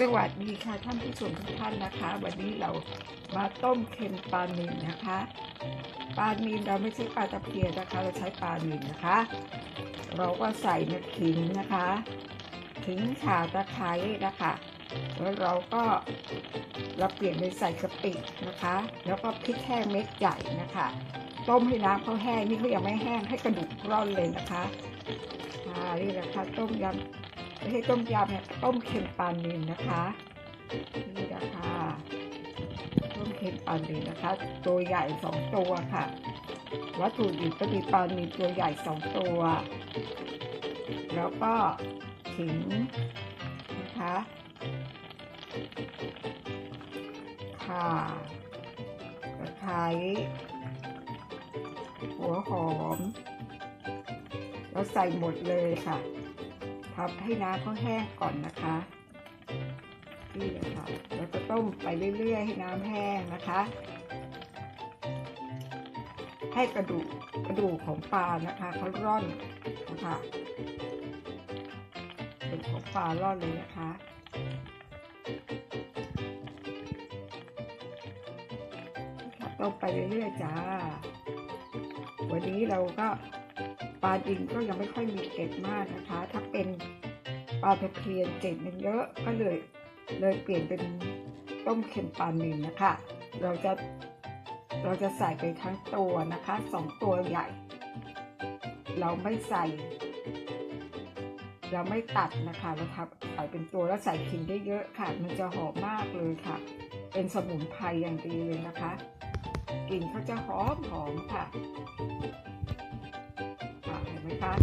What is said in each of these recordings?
สวัสดีค่ะท่านผู้ชมทุกท่านนะคะ วันนี้เรามาต้มเค็มปลาหนิลนะคะปลาหนิลเราไม่ใช่ปลาตะเพียนนะคะ เราใช้ปลาหนิลนะคะ เราก็ใส่เนื้อขิงนะคะขิงข่าตะไคร้นะคะแล้วเราก็เราเปลี่ยนเป็นใส่กะปินะคะ แล้วก็พริกแห้งเม็ดใหญ่นะคะ ต้มให้น้ำเขาแห้งนี่เขายังไม่แห้งให้กระดูกร่อนเลยนะคะอ่านี่แหละค่ะต้มยำ ไม่ใช่ต้มยำเนี่ยต้มเค็มปลานิลนะคะนี่นะคะต้มเค็มปลานิลนะคะ ตัวใหญ่สองตัวค่ะ วัตถุดิบก็มีปลานิลตัวใหญ่สองตัว แล้วก็ขิงนะคะข่าตะไคร้หัวหอม แล้วใส่หมดเลยค่ะ ทำให้น้ำเขาแห้งก่อนนะคะนี่เลยค่ะแล้วก็ต้มไปเรื่อยๆ ให้น้ำแห้งนะคะ ให้กระดูกกระดูกของปลานะคะเขาร่อนนะคะกระดูกของปลาร่อนเลยนะคะต้มไปเรื่อยๆจ้า วันนี้เราก็ ปลาดินก็ยังไม่ค่อยมีเกล็ดมากนะคะ ถ้าเป็นปลาตะเพียนเกล็ดมันเยอะก็เลยเลยเปลี่ยนเป็นต้มเค็มปลานิลนะคะ เราจะเราจะใส่ไปทั้งตัวนะคะสองตัวใหญ่ เราไม่ใส่ เราไม่ตัดนะคะเราทำใส่เป็นตัวแล้วใส่ขิงได้เยอะค่ะ มันจะหอมมากเลยค่ะ เป็นสมุนไพรอย่างดีเลยนะคะกลิ่นเขาจะหอมหอมค่ะ คะคะ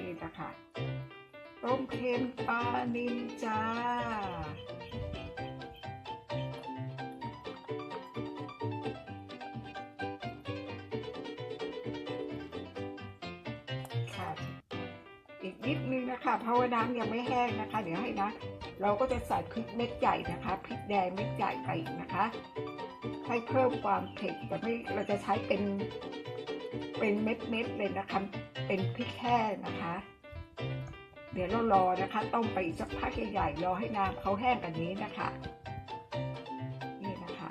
นี่นะคะต้มเค็มปลานิลจ้าค่ะอีกนิดนึงนะคะเพราะว่าน้ำยังไม่แห้งนะคะ เดี๋ยวให้นะ เราก็จะใส่พริกเม็ดใหญ่นะคะพริกแดงเม็ดใหญ่ไปอีกนะคะ ให้เพิ่มความเผ็ดแต่ไม่เราจะใช้เป็นเป็นเม็ดเม็ดๆเลยนะคะ เป็นพริกแห้งนะคะ เดี๋ยวเรารอนะคะ ต้มไปสักพักใหญ่ๆรอให้น้ำเขาแห้งกันนี้นะคะ นี่นะคะ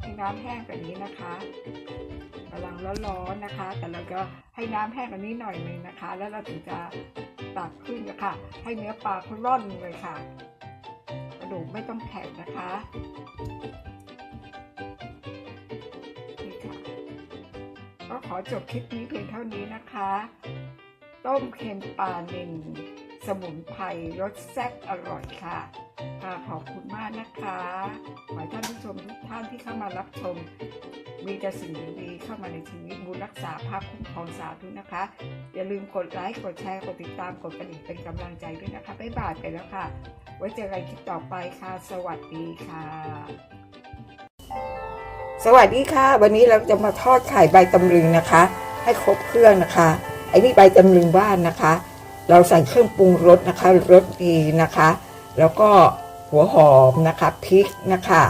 ให้น้ำแห้งกันนี้นะคะกำลังร้อนๆนะคะ แต่เราก็ให้น้ำแห้งกันนี้หน่อยนึงนะคะ แล้วเราถึงจะตักขึ้นนะคะ ให้เนื้อปลาเขาร่อนเลยค่ะ ดูกไม่ต้องแข็งนะคะนี่ค่ะก็ขอจบคลิปนี้เพียงเท่านี้นะคะ ต้มเค็มปลาหนิลสมุนไพรรสแซ่บอร่อยค่ะค่ะขอบคุณมากนะคะ ขอให้ท่านผู้ชมทุกท่านที่เข้ามารับชม มีแต่สิ่งดีๆเข้ามาในชีวิตบุญรักษาภาพคุ้มครองสาธุนะคะ อย่าลืมกดไลค์ กดแชร์ กดติดตาม กดกระดิ่งเป็นกำลังใจด้วยนะคะ บ๊ายบายไปแล้วค่ะ ไว้เจอกันคลิปต่อไปค่ะ สวัสดีค่ะ สวัสดีค่ะ วันนี้เราจะมาทอดไข่ใบตำลึงนะคะ ให้ครบเครื่องนะคะไอ้นี่ใบตำลึงบ้านนะคะ เราใส่เครื่องปรุงรสนะคะรสดีนะคะ แล้วก็หัวหอมนะคะพริกนะคะ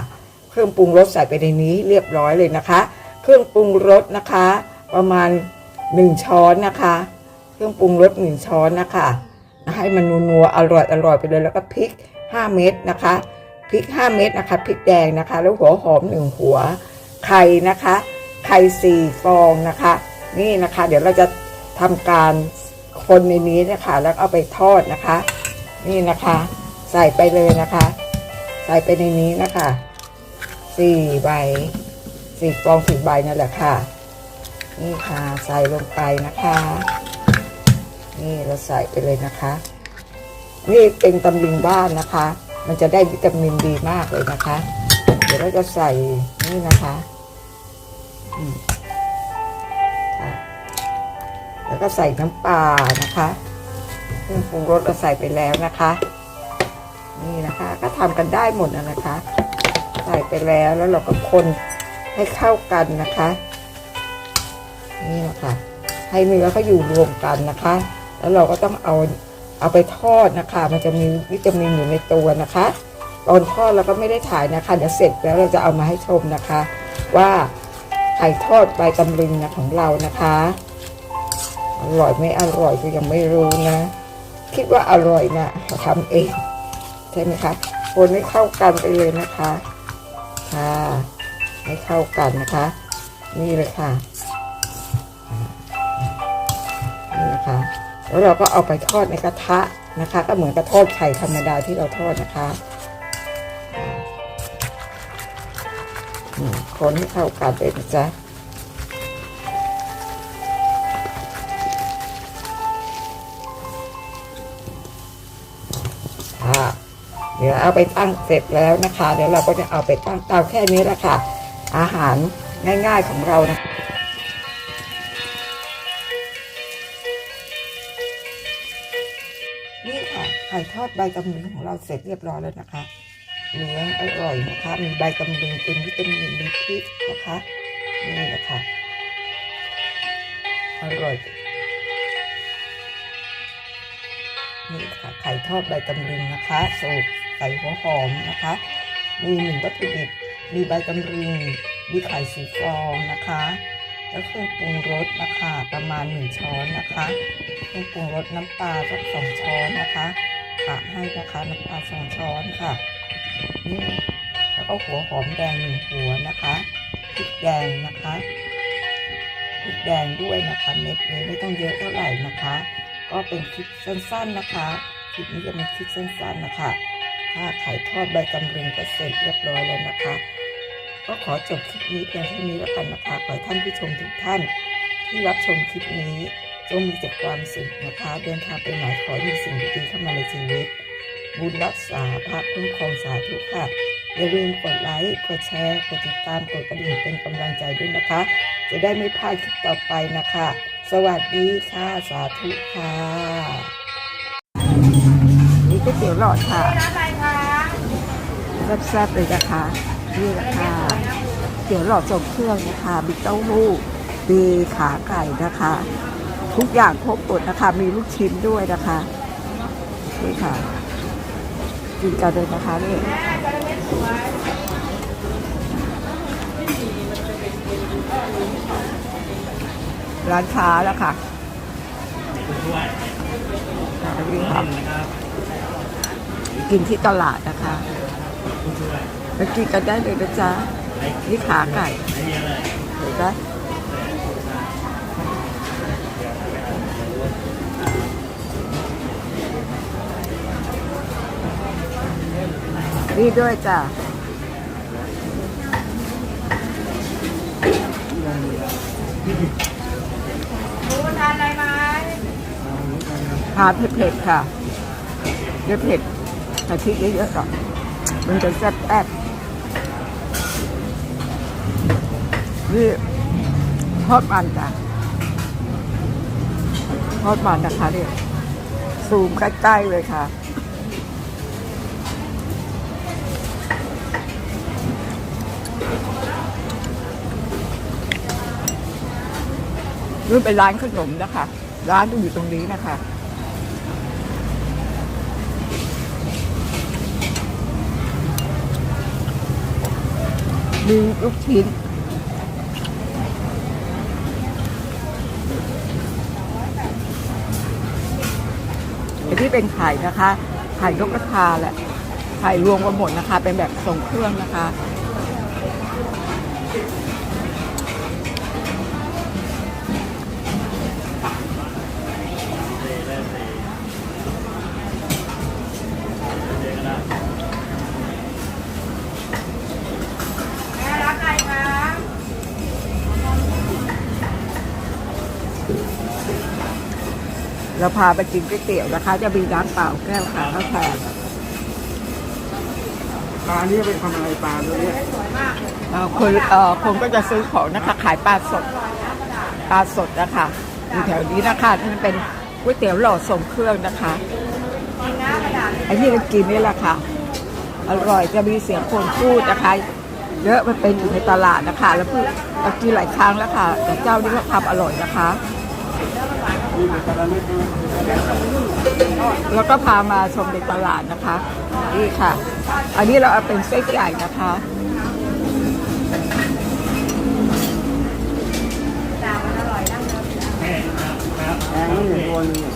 เครื่องปรุงรสใส่ไปในนี้เรียบร้อยเลยนะคะ เครื่องปรุงรสนะคะ ประมาณ 1 ช้อนนะคะ เครื่องปรุงรส1ช้อนนะคะ ให้มันนัวๆอร่อยอร่อยไปเลยแล้วก็พริก 5 เม็ดนะคะพริก 5 เม็ดนะคะพริกแดงนะคะ แล้วหัวหอม1หัวไข่นะคะไข่สี่ฟองนะคะ นี่นะคะ เดี๋ยวเราจะทำการคนในนี้นะคะแล้วเอาไปทอดนะคะ นี่นะคะ ใส่ไปเลยนะคะ ใส่ไปในนี้นะคะสี่ใบสี่ฟองสี่ใบนั่นแหละค่ะ นี่ค่ะใส่ลงไปนะคะ นี่เราใส่ไปเลยนะคะ นี่เป็นตำลึงบ้านนะคะ มันจะได้วิตามินดีมากเลยนะคะ เดี๋ยวเราจะใส่นี่นะคะแล้วก็ใส่น้ำปลานะคะเครื่องปรุงรสเราใส่ไปแล้วนะคะ นี่นะคะ ก็ทำกันได้หมดนะคะ ใส่ไปแล้วแล้วเราก็คนให้เข้ากันนะคะ นี่นะคะให้เนื้อเขาอยู่รวมกันนะคะ แล้วเราก็ต้องเอาเอาไปทอดนะคะ มันจะมีวิตามินอยู่ในตัวนะคะตอนทอดเราก็ไม่ได้ถ่ายนะคะเดี๋ยวเสร็จแล้วเราจะเอามาให้ชมนะคะ ว่าไข่ทอดใบตำลึงนะของเรานะคะ อร่อยไม่อร่อยก็ยังไม่รู้นะ คิดว่าอร่อยนะทำเองใช่ไหมคะคนให้เข้ากันไปเลยนะคะค่ะให้เข้ากันนะคะ นี่เลยค่ะ แล้วเราก็เอาไปทอดในกระทะนะคะ ก็เหมือนกระทอดไข่ธรรมดาที่เราทอดนะคะคนให้เข้ากันเลยนะจ๊ะค่ะเดี๋ยวเอาไปตั้งเสร็จแล้วนะคะ เดี๋ยวเราก็จะเอาไปตั้งเตาแค่นี้แหละค่ะ อาหารง่ายๆของเรานะ ใบตำลึงของเราเสร็จเรียบร้อยแล้วนะคะเนื้ออร่อยนะคะ มีใบตำลึงเป็นวิตามินมีพริกนะคะนี่แหละค่ะอร่อยนี่ค่ะไข่ทอดใบตำลึงนะคะ สูตรใส่หัวหอมนะคะ มีหนึ่งวัตถุดิบมีใบตำลึงมีไข่สีฟองนะคะ แล้วเครื่องปรุงรสนะคะประมาณหนึ่งช้อนนะคะเครื่องปรุงรสน้ำปลาสักสองช้อนนะคะ กะให้นะคะน้ำปลาสองช้อนค่ะนี่แล้วก็หัวหอมแดงหนึ่งหัวนะคะพริกแดงนะคะพริกแดงด้วยนะคะเม็ดนี้ไม่ต้องเยอะเท่าไหร่นะคะ ก็เป็นคลิปสั้นๆนะคะคลิปนี้จะเป็นคลิปสั้นๆนะคะถ้าไข่ทอดใบตำลึงก็เสร็จเรียบร้อยแล้วนะคะ ก็ขอจบคลิปนี้เพียงเท่านี้แล้วกันนะคะขอให้ท่านผู้ชมทุกท่านที่รับชมคลิปนี้ จงมีแต่ความสุขนะคะ เดินทางไปไหนขอให้มีสิ่งดีๆเข้ามาในชีวิต บุญรักษาพระคุ้มครองสาธุค่ะ อย่าลืมกดไลค์กดแชร์กดติดตามกดกระดิ่งเป็นกำลังใจด้วยนะคะ จะได้ไม่พลาดคลิปต่อไปนะคะ สวัสดีค่ะสาธุค่ะนี่ก๋วยเตี๋ยวหลอดค่ะแซ่บๆเลยนะคะนี่แหละคะเตี๋ยวหลอดทรงเครื่องนะคะมีเต้าหู้มีขาไก่นะคะ ทุกอย่างครบหมดนะคะ มีลูกชิ้นด้วยนะคะนี่ค่ะกินกันเลยนะคะนี่ร้านค้าแล้วค่ะค่ะนี่ค่ะกินที่ตลาดนะคะไปกินกันได้เลยนะจ๊ะนี่ขาไก่เห็นไหม นี่ด้วยจ้ะรู้ทานอะไรไหมทานเผ็ดๆค่ะเยอะเผ็ดกะทิเยอะๆก่อนมันจะแซ่บแอบนี่ทอดมันจ้ะทอดมันนะคะเนี่ยซูมใกล้ๆเลยค่ะ นี่เป็นร้านขนมนะคะ ร้านอยู่ตรงนี้นะคะ มีลูกชิ้นอันที่เป็นไข่นะคะ ไข่นกกระทาแหละ ไข่รวมกันหมดนะคะ เป็นแบบทรงเครื่องนะคะ เราพาไปกินก๋วยเตี๋ยวนะคะ จะมีน้ำเปล่าแก้วค่ะข้าวแทนปลานี่เป็นทำอะไรปลาตัวเนี้ยเอ่อคนเอ่อคนก็จะซื้อของนะคะ ขายปลาสดปลาสดนะคะอยู่แถวนี้นะคะนี่เป็นก๋วยเตี๋ยวหลอดส่งเครื่องนะคะไอ้ที่เรากินนี่แหละค่ะ อร่อยจะมีเสียงคนพูดนะคะ เยอะมันเป็นอยู่ในตลาดนะคะ แล้วพูดเรากินหลายครั้งแล้วค่ะ แต่เจ้านี้ก็ทำอร่อยนะคะ แล้วก็พามาชมในตลาดนะคะนี่ค่ะ อันนี้เราเอาเป็นเส้นใหญ่นะคะจ่ามันอร่อยนั่งเดิมอนู้นอยู่ตัวนึงเนี่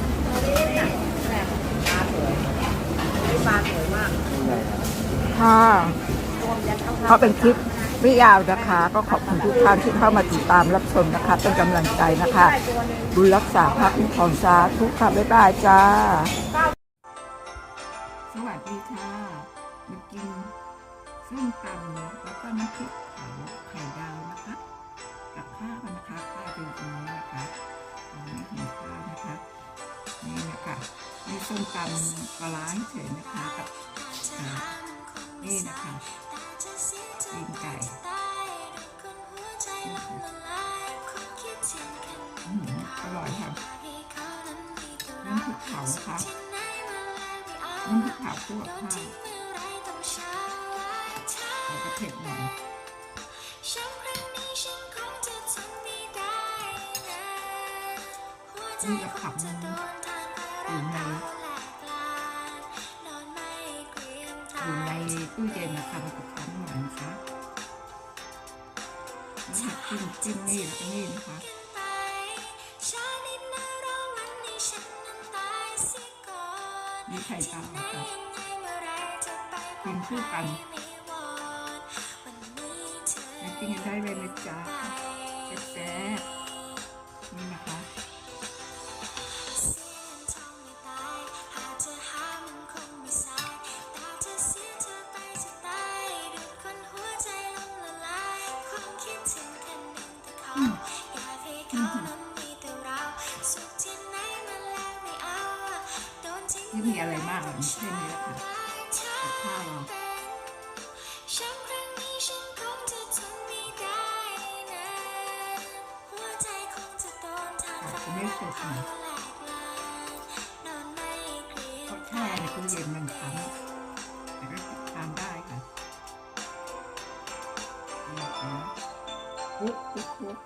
ปลาสวยมากค่ะเขาเป็นคลิป ไม่ยาวนะคะ ก็ขอบคุณทุกท่านที่เข้ามาติดตามรับชมนะคะ เป็นกำลังใจนะคะ บุญรักษาพระคุ้มครองสาทุกค่ะบ๊ายบายจ้า สวัสดีค่ะมากินส้มตำแล้วก็น้ำพริกเผาไข่ดาวนะคะ กับข้าวนะคะข้าวเป็นตรงนี้นะคะเอาไม่เห็นข้าวนะคะ นี่นะคะนี่ส้มตำปลาร้าเฉยนะคะกับอ่านี่นะคะ ตีนไก่อืมอร่อยค่ะน้ำพริกเผาค่ะน้ำพริกเผาคั่วข้าวแล้วก็เผ็ดหน่อยนี่กับผักมันอยู่ใน อยู่ในตู้เย็นนะคะมันจะทั้งหน่อยนะคะแล้วผักจิ้มจิ้มนี่แล้วก็นี่นะคะมีไข่ดาวนะคะกินคู่กันกินกันได้เลยนะจ๊ะแซ่บๆนี่นะคะ กับข้าวเราฉันครั้งนี้ฉันคงจะทนไม่ได้นะหัวใจคงจะโดนทาะไม่สุกเผานะแหลกลานนอนไม่เรียเพราะแช่ในตู้เย็นมันช้ำแต่ก็ทานได้ค่ะนี่นะคะคลุกคลุกคลุก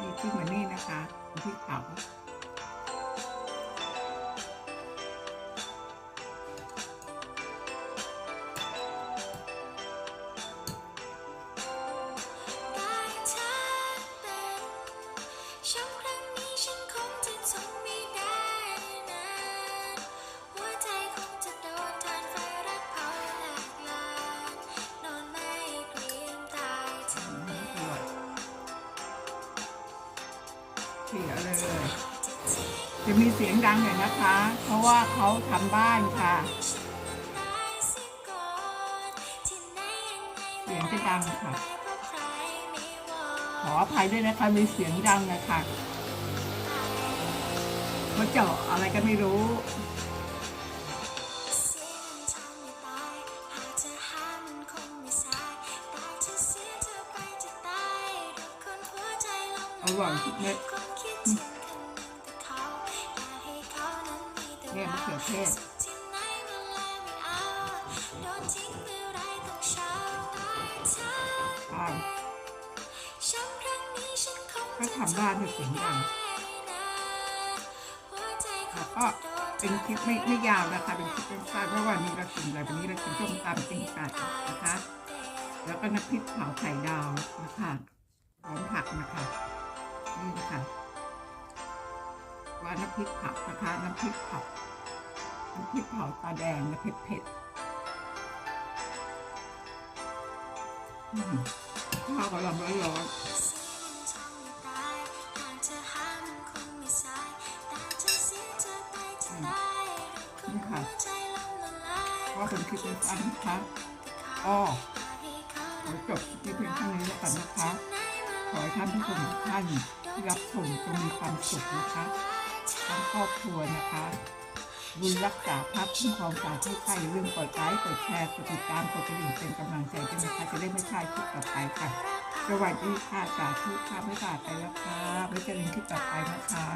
นี่ที่มือนนี่นะคะน้ำพริกเผา เสียเลย จะมีเสียงดังหน่อยนะคะ เพราะว่าเขาทำบ้านค่ะ เสียงจะดังค่ะ ขออภัยด้วยนะคะ มีเสียงดังนะคะเขาเจาะอะไรก็ไม่รู้อร่อยทุกเม็ด เนี่ยมะเขือเทศใช่ก็ทำบ้านให้เสียงดังแล้วก็เป็นคลิปไม่ไม่ยาวนะคะ เป็นคลิปสั้นๆเพราะวันนี้เรากินอะไรวันนี้เรากินส้มตำกินไก่นะคะ แล้วก็น้ำพริกเผาไข่ดาวนะคะพร้อมผักนะคะนี่นะคะ ว่าน้ำพริกเผานะคะน้ำพริกเผาน้ำพริกเผาตาแดงนะเผ็ดเผ็ดๆอืมข้าวกำลังร้อนๆนี่ค่ะว่าเป็นคลิปสั้นๆนะคะอ้อขอจบที่เพียงเท่านี้แล้วกันนะคะ ขอให้ท่านผู้ชมทุกท่านที่รับชมจงมีความสุขนะคะ ทั้งครอบครัวนะคะบุญรักษาภาพคุ้มครองสาธุใครอย่าลืมกดไลค์กดแชร์กดติดตามกดกระดิ่งเป็นกำลังใจด้วยนะคะจะได้ไม่พลาดคลิปต่อไปค่ะ สวัสดีค่ะสาธุค่ะไม่บาดไปแล้วค่ะไว้เจอกันคลิปต่อไปนะคะ